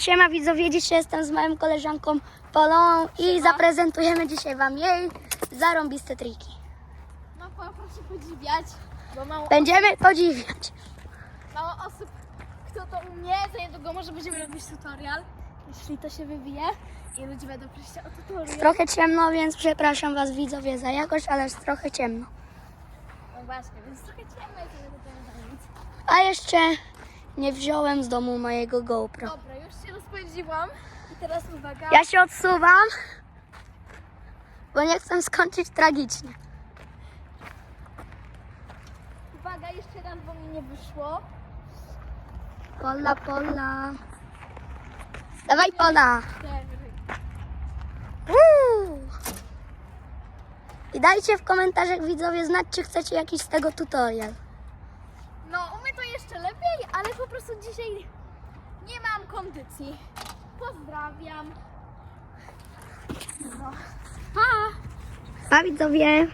Siema widzowie, dzisiaj jestem z moją koleżanką Polą i zaprezentujemy dzisiaj wam jej zarąbiste triki. No po- proszę podziwiać, bo mało, Będziemy podziwiać. mało osób, kto to umie. Za niedługo może będziemy robić tutorial, jeśli to się wybije i ludzie będą prosić o tutorial. Trochę ciemno, więc przepraszam was widzowie za jakość, ale jest trochę ciemno. No właśnie, więc trochę ciemno i to nic. A jeszcze nie wziąłem z domu mojego GoPro. Dobra, już się rozpędziłam i teraz uwaga. Ja się odsuwam, bo nie chcę skończyć tragicznie. Uwaga, jeszcze raz, bo mi nie wyszło. Pola, pola. Dawaj pola. Uuu. I dajcie w komentarzach widzowie znać, czy chcecie jakiś z tego tutorial. No, umie to jeszcze lepiej, ale po prostu dzisiaj kondycji. Pozdrawiam. No. Pa! Pa widzowie.